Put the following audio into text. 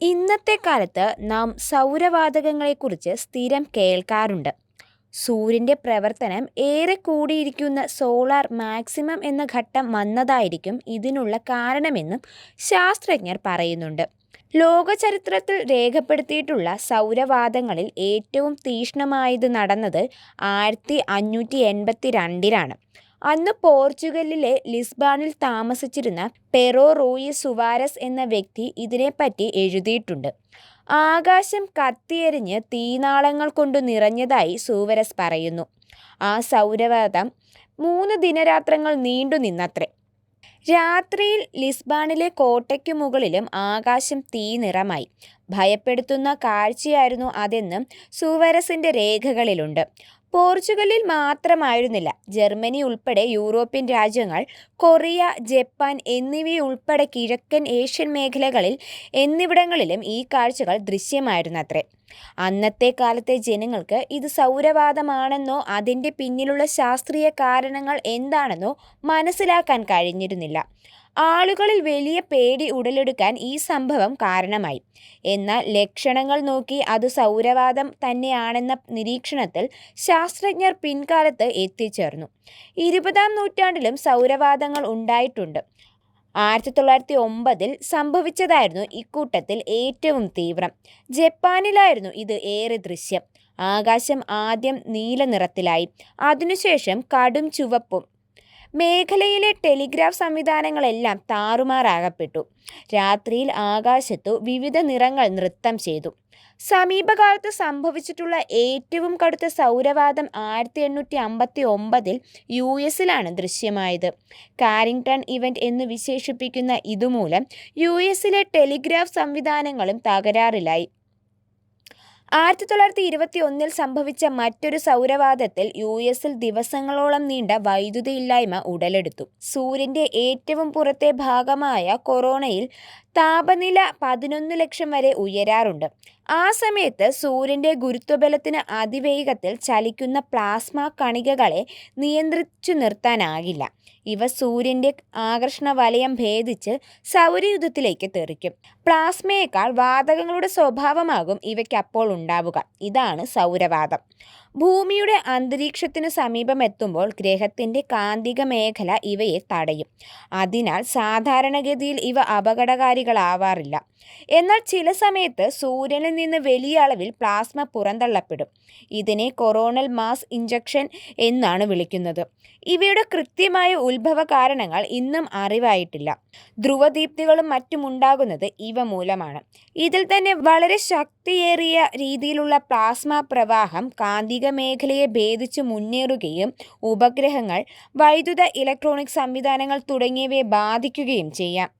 ഇന്നത്തെ കാലത്ത് നാം സൗരവാതകങ്ങളെക്കുറിച്ച് സ്ഥിരം കേൾക്കാറുണ്ട്. സൂര്യന്റെ പ്രവർത്തനം ഏറെ കൂടിയിരിക്കുന്ന സോളാർ മാക്സിമം എന്ന ഘട്ടം വന്നതായിരിക്കും ഇതിനുള്ള കാരണമെന്നും ശാസ്ത്രജ്ഞർ പറയുന്നുണ്ട്. ലോകചരിത്രത്തിൽ രേഖപ്പെടുത്തിയിട്ടുള്ള സൗരവാദങ്ങളിൽ ഏറ്റവും തീഷ്ണമായത് നടന്നത് ആയിരത്തി അഞ്ഞൂറ്റി എൺപത്തിരണ്ടിലാണ്. അന്ന് പോർച്ചുഗലിലെ ലിസ്ബണിൽ താമസിച്ചിരുന്ന പെറോ റോയി സുവാരസ് എന്ന വ്യക്തി ഇതിനെപ്പറ്റി എഴുതിയിട്ടുണ്ട്. ആകാശം കത്തിയെരിഞ്ഞ് തീനാളങ്ങൾ കൊണ്ടു നിറഞ്ഞതായി സുവരസ് പറയുന്നു. ആ സൗരവാതം മൂന്ന് ദിനരാത്രങ്ങൾ നീണ്ടു നിന്നത്രേ രാത്രിയിൽ ലിസ്ബാണിലെ കോട്ടയ്ക്കു മുകളിലും ആകാശം തീ നിറമായി ഭയപ്പെടുത്തുന്ന കാഴ്ചയായിരുന്നു അതെന്നും സുവരസിന്റെ രേഖകളിലുണ്ട്. പോർച്ചുഗലിൽ മാത്രമായിരുന്നില്ല. ജർമ്മനി ഉൾപ്പെടെ യൂറോപ്യൻ രാജ്യങ്ങൾ, കൊറിയ, ജപ്പാൻ എന്നിവയുൾപ്പെടെ കിഴക്കൻ ഏഷ്യൻ മേഖലകളിൽ എന്നിവിടങ്ങളിലും ഈ കാഴ്ചകൾ ദൃശ്യമായിരുന്നത്രേ. അന്നത്തെ കാലത്തെ ജനങ്ങൾക്ക് ഇത് സൗരവാദമാണെന്നോ അതിന്റെ പിന്നിലുള്ള ശാസ്ത്രീയ കാരണങ്ങൾ എന്താണെന്നോ മനസ്സിലാക്കാൻ കഴിഞ്ഞിരുന്നില്ല. ആളുകളിൽ വലിയ പേടി ഉടലെടുക്കാൻ ഈ സംഭവം കാരണമായി. എന്നാൽ ലക്ഷണങ്ങൾ നോക്കി അത് സൗരവാദം തന്നെയാണെന്ന നിരീക്ഷണത്തിൽ ശാസ്ത്രജ്ഞർ പിൻകാലത്ത് എത്തിച്ചേർന്നു. ഇരുപതാം നൂറ്റാണ്ടിലും സൗരവാദങ്ങൾ ഉണ്ടായിട്ടുണ്ട്. ആയിരത്തി തൊള്ളായിരത്തി ഒമ്പതിൽ സംഭവിച്ചതായിരുന്നു ഇക്കൂട്ടത്തിൽ ഏറ്റവും തീവ്രം. ജപ്പാനിലായിരുന്നു ഇത് ഏറെ ദൃശ്യം. ആകാശം ആദ്യം നീല നിറത്തിലായി അതിനുശേഷം കടും ചുവപ്പും. മേഖലയിലെ ടെലിഗ്രാഫ് സംവിധാനങ്ങളെല്ലാം താറുമാറാകപ്പെട്ടു രാത്രിയിൽ ആകാശത്തു വിവിധ നിറങ്ങൾ നൃത്തം ചെയ്തു. സമീപകാലത്ത് സംഭവിച്ചിട്ടുള്ള ഏറ്റവും കടുത്ത സൗരവാദം ആയിരത്തി എണ്ണൂറ്റി അമ്പത്തി ഒമ്പതിൽ യു എസിലാണ് ദൃശ്യമായത്. കാരിങ്ടൺ ഇവന്റ് എന്ന് വിശേഷിപ്പിക്കുന്ന ഇതുമൂലം യു എസിലെ ടെലിഗ്രാഫ് സംവിധാനങ്ങളും തകരാറിലായി. ആയിരത്തി തൊള്ളായിരത്തി ഇരുപത്തി ഒന്നിൽ സംഭവിച്ച മറ്റൊരു സൗരവാദത്തിൽ യു എസിൽ ദിവസങ്ങളോളം നീണ്ട വൈദ്യുതി വൈദ്യുതിയില്ലായ്മ ഉടലെടുത്തു. സൂര്യന്റെ ഏറ്റവും പുറത്തെ ഭാഗമായ കൊറോണയിൽ താപനില പതിനൊന്ന് ലക്ഷം വരെ ഉയരാറുണ്ട്. ആ സമയത്ത് സൂര്യന്റെ ഗുരുത്വബലത്തിന് അതിവേഗത്തിൽ ചലിക്കുന്ന പ്ലാസ്മ കണികകളെ നിയന്ത്രിച്ചു നിർത്താനാകില്ല ഇവ സൂര്യന്റെ ആകർഷണ വലയം ഭേദിച്ച് സൗരയുധത്തിലേക്ക് തെറിക്കും. പ്ലാസ്മയേക്കാൾ വാതകങ്ങളുടെ സ്വഭാവമാകും ഇവയ്ക്കപ്പോൾ ഉണ്ടാവുക. ഇതാണ് സൗരവാതം. ഭൂമിയുടെ അന്തരീക്ഷത്തിനു സമീപമെത്തുമ്പോൾ കാന്തിക മേഖല ഇവയെ തടയും. അതിനാൽ സാധാരണഗതിയിൽ ഇവ അപകടകാരികളാവാറില്ല. എന്നാൽ ചില സമയത്ത് സൂര്യനിൽ നിന്ന് വലിയ അളവിൽ പ്ലാസ്മ പുറന്തള്ളപ്പെടും. ഇതിനെ കൊറോണൽ മാസ് ഇഞ്ചക്ഷൻ എന്നാണ് വിളിക്കുന്നത്. ഇവയുടെ കൃത്യമായ ഉത്ഭവ കാരണങ്ങൾ ഇന്നും അറിവായിട്ടില്ല. ധ്രുവദീപ്തികളും മറ്റുമുണ്ടാകുന്നത് ഇവ മൂലമാണ്. ഇതിൽ തന്നെ വളരെ ശക്തിയേറിയ രീതിയിലുള്ള പ്ലാസ്മ പ്രവാഹം കാന്തിക മേഖലയെ ഭേദിച്ച് മുന്നേറുകയും ഉപഗ്രഹങ്ങൾ, വൈദ്യുത ഇലക്ട്രോണിക് സംവിധാനങ്ങൾ തുടങ്ങിയവയെ ബാധിക്കുകയും ചെയ്യാം.